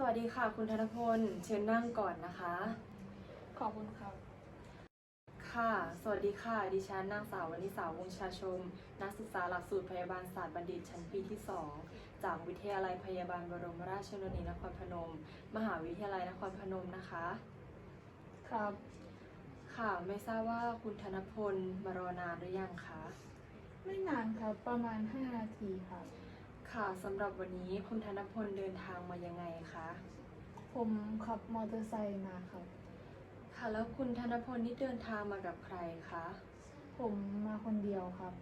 สวัสดีค่ะ คุณธนพล เชิญนั่งก่อนนะคะ ขอบคุณครับ ค่ะ สวัสดีค่ะ ดิฉันนางสาววณิสาวงศ์ชาชม นักศึกษาหลักสูตรพยาบาลศาสตร์บัณฑิตชั้นปีที่ 2 จากวิทยาลัยพยาบาลบรมราชชนนีนครพนม มหาวิทยาลัยนครพนมนะคะ ครับ ค่ะ ไม่ทราบว่าคุณธนพลมารอนานหรือยังคะ ไม่นานครับ ประมาณ 5 นาทีครับ ค่ะสำหรับวันนี้คุณธนพลเดินทางมายังไงคะผมขับมอเตอร์ไซค์มาครับ ค่ะแล้วคุณธนพลนี่เดินทางมากับใครคะผมมาคนเดียวครับ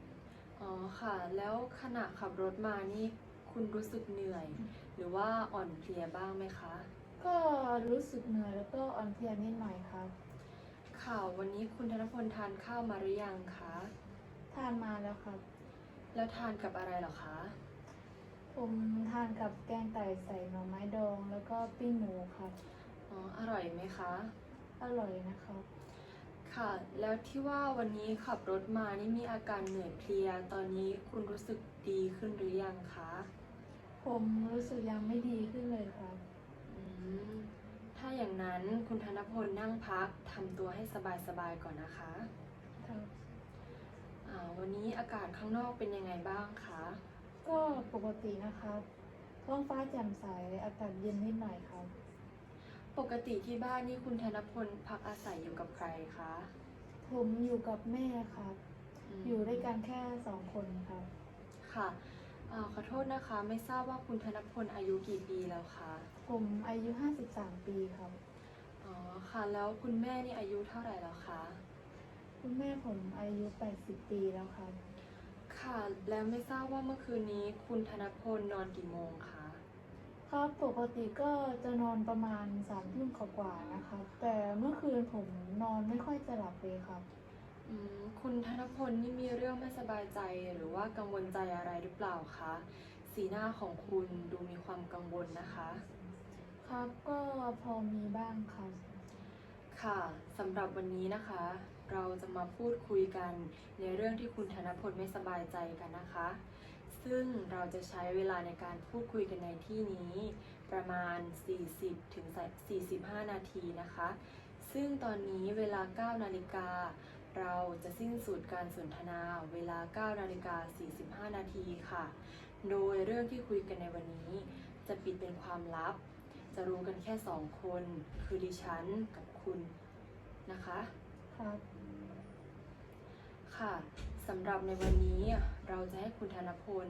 อ๋อค่ะ แล้วขณะขับรถมานี่คุณรู้สึกเหนื่อย หรือว่าอ่อนเพลียบ้างไหมคะ ก็รู้สึกเหนื่อยแล้วก็อ่อนเพลียนิดหน่อยครับ ค่ะวันนี้คุณธนพลทานข้าวมาหรือยังคะทานมาแล้วครับ แล้วทานกับอะไรเหรอคะ ผมทานกับแกงไก่ใส่หน่อไม้ดองแล้วก็ปิ้งหมูครับ อ๋อ อร่อยไหมคะ อร่อยนะครับ ค่ะ แล้วที่ว่าวันนี้ขับรถมานี่มีอาการเหนื่อยเพลีย ตอนนี้คุณรู้สึกดีขึ้นหรือยังคะ ผมรู้สึกยังไม่ดีขึ้นเลยครับ อืม ถ้าอย่างนั้นคุณธนพลนั่งพักทำตัวให้สบายๆก่อนนะคะครับ อ่าวันนี้อากาศข้างนอกเป็นยังไงบ้างคะ ก็ปกตินะครับท้องฟ้าแจ่มใสอากาศเย็นนิดหน่อยครับ ปกติที่บ้านนี่คุณธนพลพักอาศัยอยู่กับใครคะผมอยู่กับแม่ครับ มอยู่ด้วยกันแค่สองคนครับ ค่ะอ่าขอโทษนะคะ ไม่ทราบว่าคุณธนพลอายุกี่ปีแล้วคะผมอายุ 53 ปีครับ อ๋อค่ะ แล้วคุณแม่นี่อายุเท่าไหร่แล้วคะคุณแม่ผมอายุ 80 ปีแล้วครับ ค่ะ แล้วไม่ทราบว่าเมื่อคืนนี้คุณธนพลนอนกี่โมงคะ ครับปกติก็จะนอนประมาณสามทุ่มกว่าๆนะครับแต่เมื่อคืนผมนอนไม่ค่อยจะหลับเลยครับ อืม คุณธนพลนี่มีเรื่องไม่สบายใจหรือว่ากังวลใจอะไรหรือเปล่าคะ สีหน้าของคุณดูมีความกังวลนะคะ ครับก็พอมีบ้างครับ ค่ะสำหรับวันนี้นะคะ เราจะมาพูดคุยกันในเรื่องที่คุณธนพลไม่สบายใจกันนะคะ ซึ่งเราจะใช้เวลาในการพูดคุยกันในที่นี้ ประมาณ 40ถึง45 นาทีนะคะ ซึ่งตอนนี้เวลา 9 นาฬิกาเราจะสิ้นสุดการสนทนาเวลา 9 นาฬิกา 45 นาทีค่ะ โดยเรื่องที่คุยกันในวันนี้ จะปิดเป็นความลับ จะรู้กันแค่สองคน คือดิฉันกับคุณนะคะ ครับ ค่ะสำหรับในวันนี้เราจะให้คุณธนพล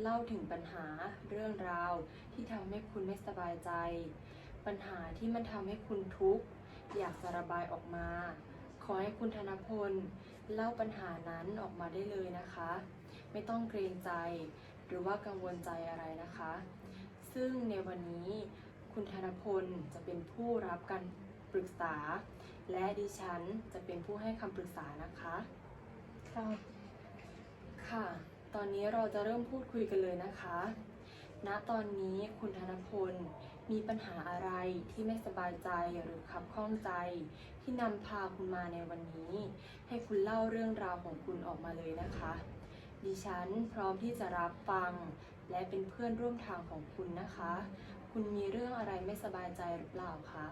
เล่าถึงปัญหาเรื่องราวที่ทำให้คุณไม่สบายใจ ปัญหาที่มันทำให้คุณทุกข์อยากจะระบายออกมา ขอให้คุณธนพลเล่าปัญหานั้นออกมาได้เลยนะคะ ไม่ต้องเกรงใจ หรือว่ากังวลใจอะไรนะคะ ซึ่งในวันนี้คุณธนพลจะเป็นผู้รับการปรึกษา และดิฉันจะเป็นผู้ให้คำปรึกษานะคะ ครับค่ะ ตอนนี้เราจะเริ่มพูดคุยกันเลยนะคะ ณ ตอนนี้คุณธนพลมีปัญหาอะไรที่ไม่สบายใจหรือขับข้องใจ ที่นำพาคุณมาในวันนี้ ให้คุณเล่าเรื่องราวของคุณออกมาเลยนะคะ ดิฉันพร้อมที่จะรับฟัง และเป็นเพื่อนร่วมทางของคุณนะคะ คุณมีเรื่องอะไรไม่สบายใจหรือเปล่าคะ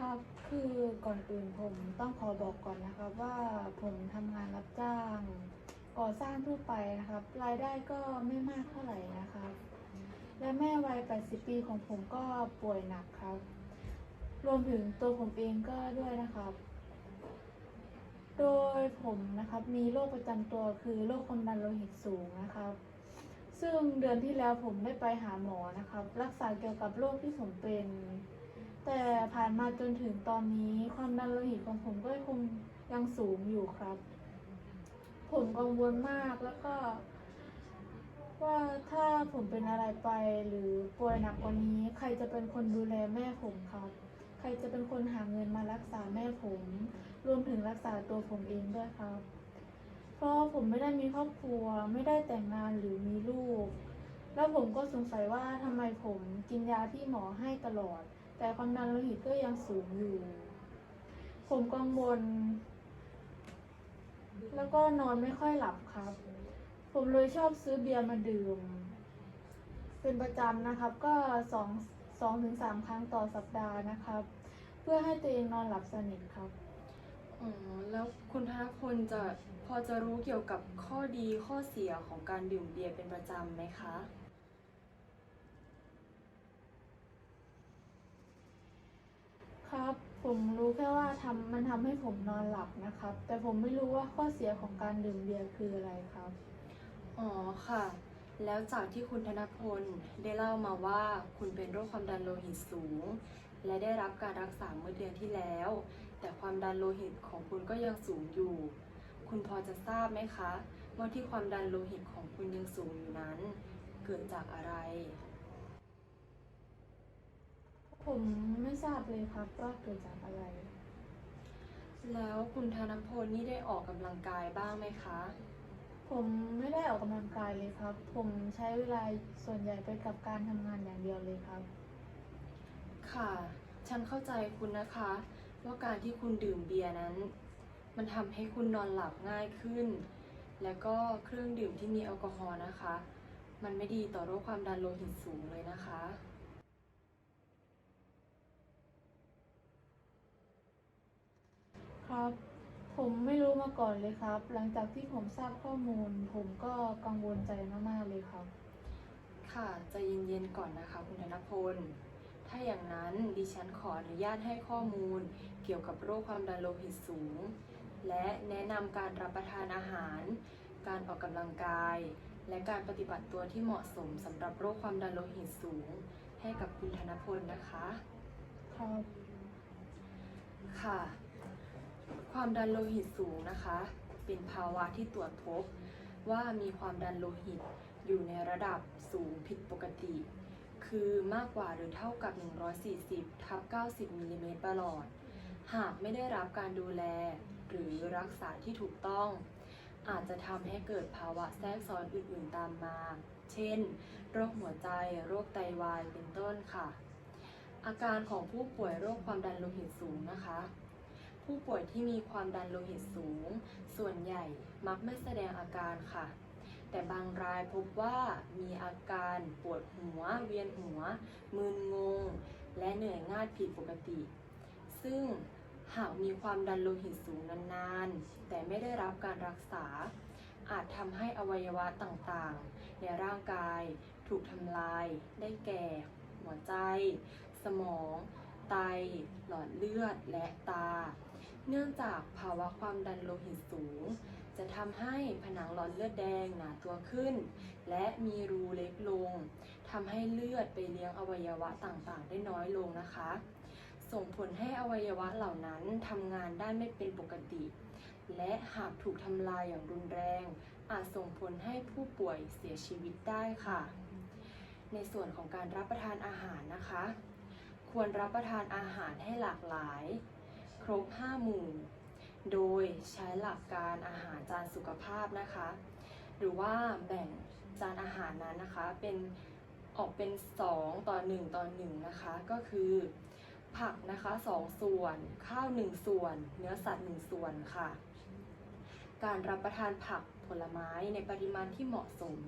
ครับ คือก่อนอื่นผมต้องขอบอกก่อนนะครับว่าผมทำงานรับจ้าง ก่อสร้างทั่วไปนะครับ รายได้ก็ไม่มากเท่าไหร่นะครับ และแม่วัย 80 ปีของผมก็ป่วยหนักครับ รวมถึงตัวผมเองก็ด้วยนะครับ โดยผมนะครับมีโรคประจำตัวคือโรคความดันโลหิตสูงนะครับ ซึ่งเดือนที่แล้วผมได้ไปหาหมอนะครับ รักษาเกี่ยวกับโรคที่ผมเป็น แต่ผ่านมาจนถึงตอนนี้ความดันโลหิตของผมก็คงยังสูงอยู่ครับ ผมกังวลมากแล้วก็ ว่าถ้าผมเป็นอะไรไปหรือป่วยหนักกว่านี้ ใครจะเป็นคนดูแลแม่ผมครับ ใครจะเป็นคนหาเงินมารักษาแม่ผม รวมถึงรักษาตัวผมเองด้วยครับ เพราะผมไม่ได้มีครอบครัว ไม่ได้แต่งงานหรือมีลูก แล้วผมก็สงสัยว่าทำไมผมกินยาที่หมอให้ตลอด แต่ความดันโลหิตก็ยังสูงอยู่ ผมกังวล แล้วก็นอนไม่ค่อยหลับครับ ผมเลยชอบซื้อเบียร์มาดื่ม เป็นประจำนะครับ ก็สองส2-3ครั้งต่อสัปดาห์นะครับ เพื่อให้ตัวเองนอนหลับสนิทครับ อ๋อ แล้วคุณธนพลจะพอจะรู้เกี่ยวกับข้อดีข้อเสียของการดื่มเบียร์เป็นประจำไหมคะ ครับ ผมรู้แค่ว่าทำมันทำให้ผมนอนหลับนะครับ แต่ผมไม่รู้ว่าข้อเสียของการดื่มเบียร์คืออะไรครับ อ๋อค่ะ แล้วจากที่คุณธนพลได้เล่ามาว่าคุณเป็นโรคความดันโลหิตสูง และได้รับการรักษาเมื่อเดือนที่แล้ว แต่ความดันโลหิตของคุณก็ยังสูงอยู่ คุณพอจะทราบไหมคะ ว่าที่ความดันโลหิตของคุณยังสูงอยู่นั้น เกิดจากอะไร ผมไม่ทราบเลยครับว่าเกิดจากอะไร แล้วคุณธนพลนี่ได้ออกกำลังกายบ้างไหมคะ ผมไม่ได้ออกกำลังกายเลยครับ ผมใช้เวลาส่วนใหญ่ไปกับการทำงานอย่างเดียวเลยครับ ค่ะ ฉันเข้าใจคุณนะคะ ว่าการที่คุณดื่มเบียร์นั้น มันทำให้คุณนอนหลับง่ายขึ้น แล้วก็เครื่องดื่มที่มีแอลกอฮอล์นะคะ มันไม่ดีต่อโรคความดันโลหิตสูงเลยนะคะ ครับ ผมไม่รู้มาก่อนเลยครับ หลังจากที่ผมทราบข้อมูล ผมก็กังวลใจมากๆเลยครับ ค่ะใจเย็นๆก่อนนะคะคุณธนพล ถ้าอย่างนั้นดิฉันขออนุญาตให้ข้อมูล เกี่ยวกับโรคความดันโลหิตสูง และแนะนำการรับประทานอาหาร การออกกำลังกาย และการปฏิบัติตัวที่เหมาะสมสำหรับโรคความดันโลหิตสูง ให้กับคุณธนพลนะคะ ครับ ค่ะ ความดันโลหิตสูงนะคะ เป็นภาวะที่ตรวจพบว่ามีความดันโลหิตอยู่ในระดับสูงผิดปกติ คือมากกว่าหรือเท่ากับ 140ทับ90มิลลิเมตรประหลอด หากไม่ได้รับการดูแล หรือรักษาที่ถูกต้อง อาจจะทำให้เกิดภาวะแทรกซ้อนอื่นๆตามมา เช่น โรคหัวใจ โรคไตวาย เป็นต้นค่ะ อาการของผู้ป่วยโรคความดันโลหิตสูงนะคะ ผู้ป่วยที่มีความดันโลหิตสูง ส่วนใหญ่มักไม่แสดงอาการค่ะ แต่บางรายพบว่ามีอาการปวดหัว เวียนหัว มึนงง และเหนื่อยง่ายผิดปกติ ซึ่งหากมีความดันโลหิตสูงนานๆ แต่ไม่ได้รับการรักษา อาจทำให้อวัยวะต่างๆ ในร่างกายถูกทำลาย ได้แก่ หัวใจ สมอง ไต หลอดเลือด และตา เนื่องจากภาวะความดันโลหิตสูง จะทำให้ผนังหลอดเลือดแดงหนาตัวขึ้น และมีรูเล็กลงทำให้เลือดไปเลี้ยงอวัยวะต่างๆ ได้น้อยลงนะคะ ส่งผลให้อวัยวะเหล่านั้นทำงานได้ไม่เป็นปกติ และหากถูกทำลายอย่างรุนแรง อาจส่งผลให้ผู้ป่วยเสียชีวิตได้ค่ะ ในส่วนของการรับประทานอาหารนะคะ ควรรับประทานอาหารให้หลากหลาย รบ5หมู่ โดยใช้หลักการอาหารจานสุขภาพนะคะ หรือว่าแบ่งจานอาหารนั้นนะคะเป็นออกเป็น 2 ต่อ 1 ต่อ1นะคะ ก็คือ ผักนะคะ 2 ส่วน ข้าว 1 ส่วน เนื้อสัตว์ 1 ส่วนค่ะ การรับประทานผักผลไม้ในปริมาณที่เหมาะสม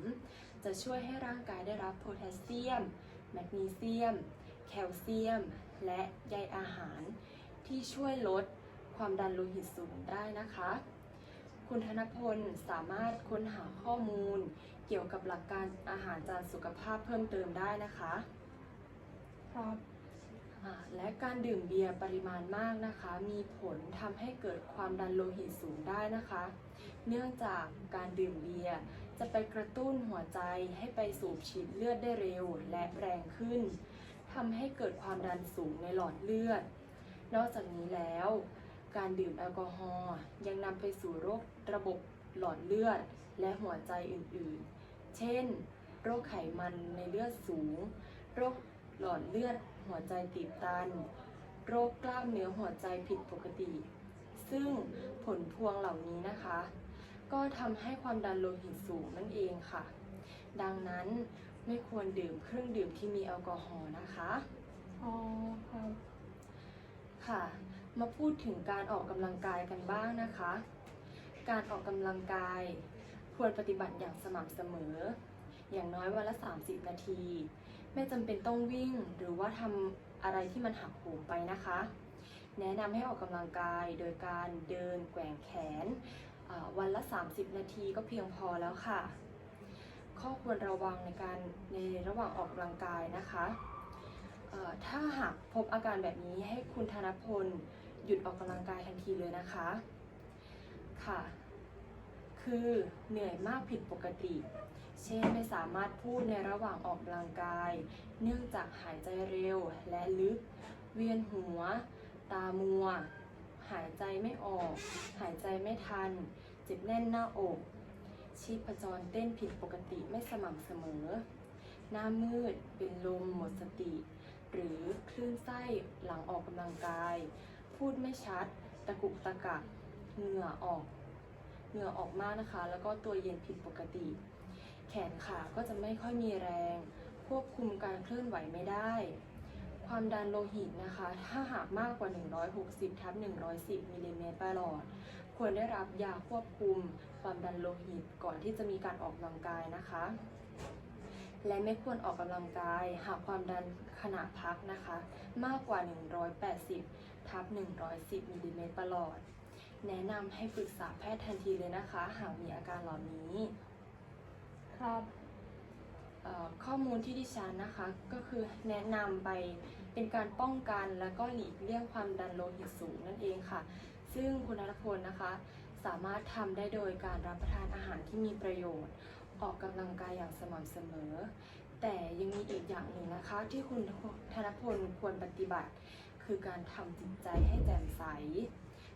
จะช่วยให้ร่างกายได้รับโพแทสเซียม แมกนีเซียม แคลเซียม และใยอาหาร ที่ช่วยลดความดันโลหิตสูงได้นะคะ คุณธนพลสามารถค้นหาข้อมูล เกี่ยวกับหลักการอาหารจานสุขภาพเพิ่มเติมได้นะคะครับอ่าและการดื่มเบียร์ปริมาณมากนะคะ มีผลทำให้เกิดความดันโลหิตสูงได้นะคะ เนื่องจากการดื่มเบียร์จะไปกระตุ้นหัวใจให้ไปสูบฉีดเลือดได้เร็วและแรงขึ้นทำให้เกิดความดันสูงในหลอดเลือด นอกจากนี้แล้ว การดื่มแอลกอฮอล์ยังนำไปสู่โรคระบบหลอดเลือดและหัวใจอื่นๆ เช่น โรคไขมันในเลือดสูง โรคหลอดเลือดหัวใจตีบตัน โรคกล้ามเนื้อหัวใจผิดปกติ ซึ่งผลพวงเหล่านี้นะคะ ก็ทำให้ความดันโลหิตสูงนั่นเองค่ะ ดังนั้นไม่ควรดื่มเครื่องดื่มที่มีแอลกอฮอล์นะคะ อ๋อครับ ค่ะ มาพูดถึงการออกกำลังกายกันบ้างนะคะ การออกกำลังกาย ควรปฏิบัติอย่างสม่ำเสมอ อย่างน้อยวันละ 30 นาที ไม่จำเป็นต้องวิ่งหรือว่าทำอะไรที่มันหักโหมไปนะคะ แนะนำให้ออกกำลังกายโดยการเดินแกว่งแขนวันละ 30 นาทีก็เพียงพอแล้วค่ะ ข้อควรระวังในการในระหว่างออกกำลังกายนะคะ ถ้าหากพบอาการแบบนี้ให้คุณธนพลหยุดออกกำลังกายทันทีเลยนะคะ ค่ะ คือเหนื่อยมากผิดปกติ เช่นไม่สามารถพูดในระหว่างออกกำลังกาย เนื่องจากหายใจเร็วและลึก เวียนหัว ตามัว หายใจไม่ออก หายใจไม่ทัน เจ็บแน่นหน้าอก ชีพจรเต้นผิดปกติไม่สม่ำเสมอ หน้ามืด เป็นลมหมดสติ หรือคลื่นไส้หลังออกกำลังกาย พูดไม่ชัด ตะกุกตะกักเหงื่อออกเหงื่อออกมากนะคะ แล้วก็ตัวเย็นผิดปกติ แขนขาก็จะไม่ค่อยมีแรง ควบคุมการเคลื่อนไหวไม่ได้ ความดันโลหิตนะคะ ถ้าหากมากกว่า 160ทับ110มิลลิเมตรประหลอด ควรได้รับยาควบคุมความดันโลหิตก่อนที่จะมีการออกกำลังกายนะคะ และไม่ควรออกกำลังกาย หากความดันขณะพักนะคะ มากกว่า 180 ทับ 110มิลลิเมตรประหลอด แนะนำให้ปรึกษาแพทย์ทันทีเลยนะคะ หากมีอาการเหล่านี้ ครับเอ่อข้อมูลที่ดิฉันนะคะก็คือแนะนำไปเป็นการป้องกันแล้วก็หลีกเลี่ยงความดันโลหิตสูงนั่นเองค่ะ ซึ่งคุณนัทพลนะคะ สามารถทำได้โดยการรับประทานอาหารที่มีประโยชน์ ออกกำลังกายอย่างสม่ำเสมอ แต่ยังมีอีกอย่างหนึ่งนะคะที่คุณธนพลควรปฏิบัติ คือการทำจิตใจให้แจ่มใส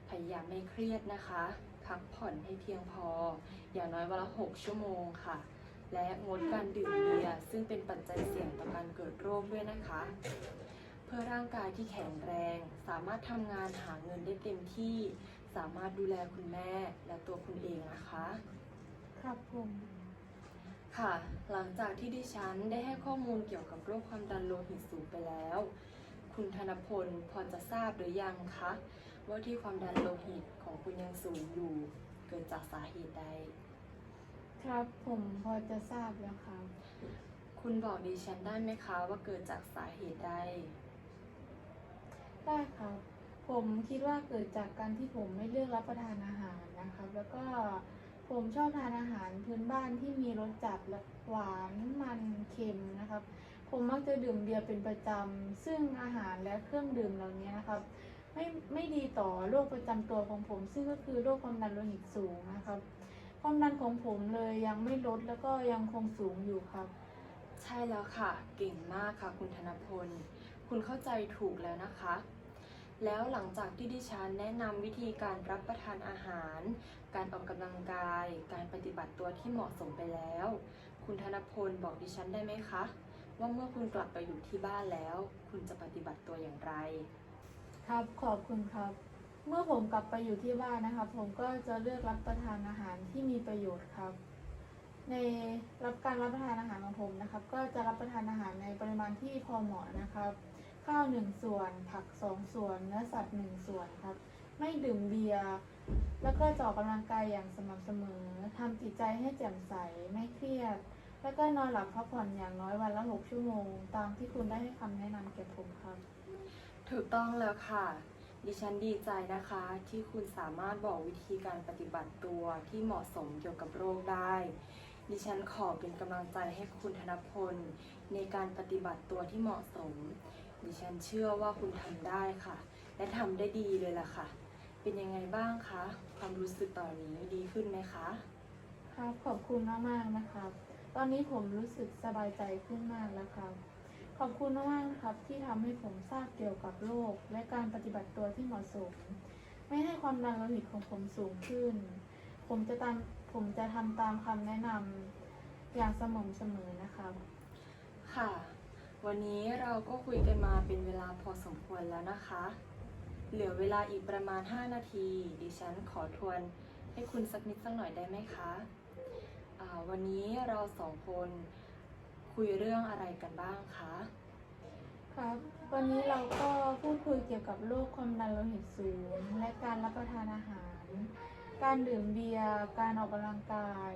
พยายามไม่เครียดนะคะ พักผ่อนให้เพียงพอ อย่างน้อยวันละ 6 ชั่วโมงค่ะ และงดการดื่มเบียร์ซึ่งเป็นปัจจัยเสี่ยงต่อการเกิดโรคด้วยนะคะ เพื่อร่างกายที่แข็งแรง สามารถทำงานหาเงินได้เต็มที่สามารถดูแลคุณแม่และตัวคุณเองนะคะ ครับผม ค่ะ หลังจากที่ดิฉันได้ให้ข้อมูลเกี่ยวกับโรคความดันโลหิตสูงไปแล้ว คุณธนพลพอจะทราบหรือยังคะ ว่าที่ความดันโลหิตของคุณยังสูงอยู่ เกิดจากสาเหตุใด ครับผมพอจะทราบแล้วครับ คุณบอกดิฉันได้ไหมคะ ว่าเกิดจากสาเหตุใด ได้ครับ ผมคิดว่าเกิดจากการที่ผมไม่เลือกรับประทานอาหารนะครับ แล้วก็ ผมชอบทานอาหารพื้นบ้านที่มีรสจัดและหวานมันเค็มนะครับ ผมมักจะดื่มเบียร์เป็นประจำ ซึ่งอาหารและเครื่องดื่มเหล่านี้นะครับ ไม่ไม่ดีต่อโรคประจำตัวของผม ซึ่งก็คือโรคความดันโลหิตสูงนะครับ ความดันของผมเลยยังไม่ลดแล้วก็ยังคงสูงอยู่ครับ ใช่แล้วค่ะ เก่งมากค่ะ คุณธนพล คุณเข้าใจถูกแล้วนะคะแล้วหลังจากที่ดิฉันแนะนำวิธีการรับประทานอาหาร การออกกำลังกาย การปฏิบัติตัวที่เหมาะสมไปแล้ว คุณธนพลบอกดิฉันได้ไหมคะ ว่าเมื่อคุณกลับไปอยู่ที่บ้านแล้ว คุณจะปฏิบัติตัวอย่างไร ครับขอบคุณครับ เมื่อผมกลับไปอยู่ที่บ้านนะครับ ผมก็จะเลือกรับประทานอาหารที่มีประโยชน์ครับ ในรับการรับประทานอาหารของผมนะครับ ก็จะรับประทานอาหารในปริมาณที่พอเหมาะนะครับ ข้าวหนึ่งส่วน ผักสองส่วน เนื้อสัตว์หนึ่งส่วนครับ ไม่ดื่มเบียร์แล้วก็จะออกกำลังกายอย่างสม่ำเสมอทำจิตใจให้แจ่มใสไม่เครียด แล้วก็นอนหลับพักผ่อนอย่างน้อยวันละหกชั่วโมง ตามที่คุณได้ให้คำแนะนำแก่ผมครับ ถูกต้องแล้วค่ะ ดิฉันดีใจนะคะ ที่คุณสามารถบอกวิธีการปฏิบัติตัวที่เหมาะสมเกี่ยวกับโรคได้ ดิฉันขอเป็นกำลังใจให้คุณธนพล ในการปฏิบัติตัวที่เหมาะสม ดิฉันเชื่อว่าคุณทำได้ค่ะ และทำได้ดีเลยล่ะค่ะ เป็นยังไงบ้างคะ ความรู้สึกตอนนี้ดีขึ้นไหมคะ ครับขอบคุณมากๆนะครับ ตอนนี้ผมรู้สึกสบายใจขึ้นมากแล้วครับ ขอบคุณมากๆนะครับที่ทำให้ผมทราบเกี่ยวกับโรคและการปฏิบัติตัวที่เหมาะสม ไม่ให้ความดันโลหิตของผมสูงขึ้น ผมจะตามผมจะทำตามคำแนะนำอย่างสม่ำเสมอนะครับ ค่ะ วันนี้เราก็คุยกันมาเป็นเวลาพอสมควรแล้วนะคะ เหลือเวลาอีกประมาณ 5 นาที ดิฉันขอทวนให้คุณสักนิดสักหน่อยได้ไหมคะอ่าวันนี้เราสองคนคุยเรื่องอะไรกันบ้างคะ ครับ วันนี้เราก็พูดคุยเกี่ยวกับโรคความดันโลหิตสูง และการรับประทานอาหาร การดื่มเบียร์ การออกกำลังกาย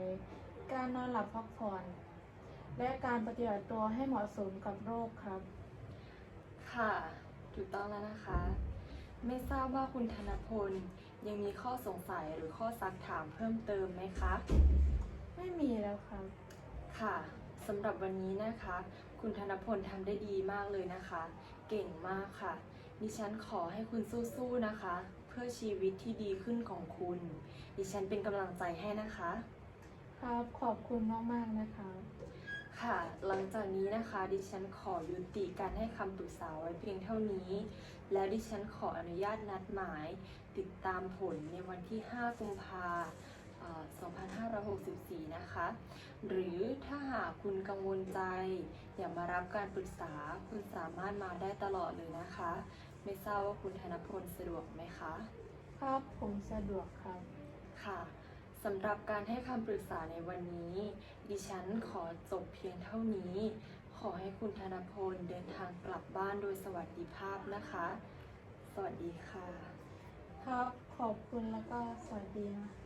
การนอนหลับพักผ่อน และการปฏิบัติตัวให้เหมาะสมกับโรคครับ ค่ะ ถูกต้องแล้วนะคะ ไม่ทราบว่าคุณธนพลยังมีข้อสงสัยหรือข้อซักถามเพิ่มเติมไหมคะ ไม่มีแล้วครับ ค่ะสำหรับวันนี้นะคะ คุณธนพลทำได้ดีมากเลยนะคะ เก่งมากค่ะ ดิฉันขอให้คุณสู้ๆนะคะ เพื่อชีวิตที่ดีขึ้นของคุณ ดิฉันเป็นกำลังใจให้นะคะ ครับ ขอบคุณมากๆนะคะ ค่ะ หลังจากนี้นะคะดิฉันขอยุติการให้คำปรึกษาไว้เพียงเท่านี้ แล้วดิฉันขออนุญาตนัดหมาย ติดตามผลในวันที่ 5 กุมภาเอ่อ2564 นะคะ หรือถ้าหากคุณกังวลใจ อยากมารับการปรึกษาคุณสามารถมาได้ตลอดเลยนะคะ ไม่ทราบว่าคุณธนพลสะดวกไหมคะ ครับผมสะดวกครับ ค่ะ สำหรับการให้คำปรึกษาในวันนี้ ดิฉันขอจบเพียงเท่านี้ ขอให้คุณธนพลเดินทางกลับบ้านโดยสวัสดิภาพนะคะ สวัสดีค่ะ ครับ ขอบคุณแล้วก็สวัสดีนะ